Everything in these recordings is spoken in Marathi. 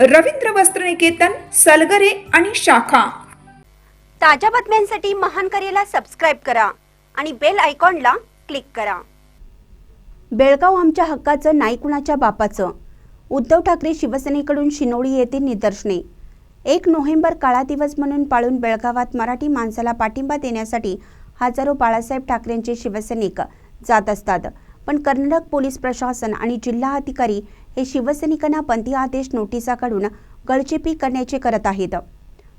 रवींद्र वस्त्रनिकेतन सलगरे आणि शाखा. ताज्या बातम्यांसाठी महान करेला सबस्क्राईब करा आणि बेल आयकॉनला क्लिक करा. बेळगाव आमच्या हक्काचं नाही कुणाच्या बापाचं. उद्धव ठाकरे शिवसेनेकडून शिनोळी येथे निदर्शने. एक नोव्हेंबर काळा दिवस म्हणून पाळून बेळगावात मराठी माणसाला पाठिंबा देण्यासाठी हजारो बाळासाहेब ठाकरेंचे शिवसैनिक जात असतात. पण कर्नाटक पोलीस प्रशासन आणि जिल्हा अधिकारी हे शिवसैनिकांना बंदी आदेश नोटिसा काढून गळचेपी करण्याचे करत आहेत.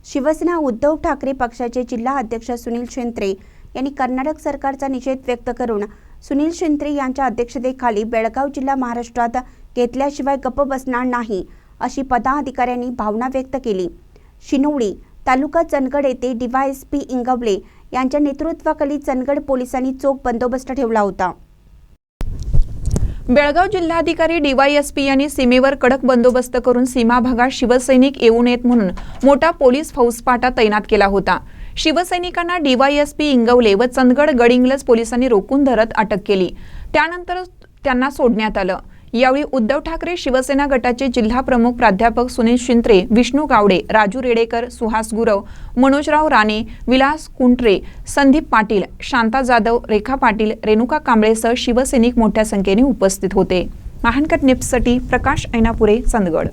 शिवसेना उद्धव ठाकरे पक्षाचे जिल्हा अध्यक्ष सुनील शेंत्रे यांनी कर्नाटक सरकारचा निषेध व्यक्त करून सुनील शेंत्रे यांच्या अध्यक्षतेखाली बेळगाव जिल्हा महाराष्ट्रात घेतल्याशिवाय गप्प बसणार नाही अशी पदाधिकाऱ्यांनी भावना व्यक्त केली. शिनोळी तालुका चंदगड येथे डीवायएसपी इंगवले यांच्या नेतृत्वाखाली चंदगड पोलिसांनी चोख बंदोबस्त ठेवला होता. बेळगाव जिल्हाधिकारी डीवायएसपी यांनी सीमेवर कडक बंदोबस्त करून सीमा भागात शिवसैनिक येऊ नयेत म्हणून मोठा पोलीस फौजपाटा तैनात केला होता. शिवसैनिकांना डीवायएसपी इंगवले व चंदगड गडिंग्लज पोलिसांनी रोखून धरत अटक केली. त्यानंतर त्यांना सोडण्यात आलं. यावेळी उद्धव ठाकरे शिवसेना गटाचे जिल्हा प्रमुख प्राध्यापक सुनील शिंत्रे विष्णू गावडे राजू रेडेकर सुहास गुरव मनोजराव राणे विलास कुंट्रे संदीप पाटील शांता जाधव रेखा पाटील रेणुका कांबळेसह शिवसैनिक मोठ्या संख्येने उपस्थित होते. महानकट निप्ससाठी प्रकाश ऐनापुरे चंदगड.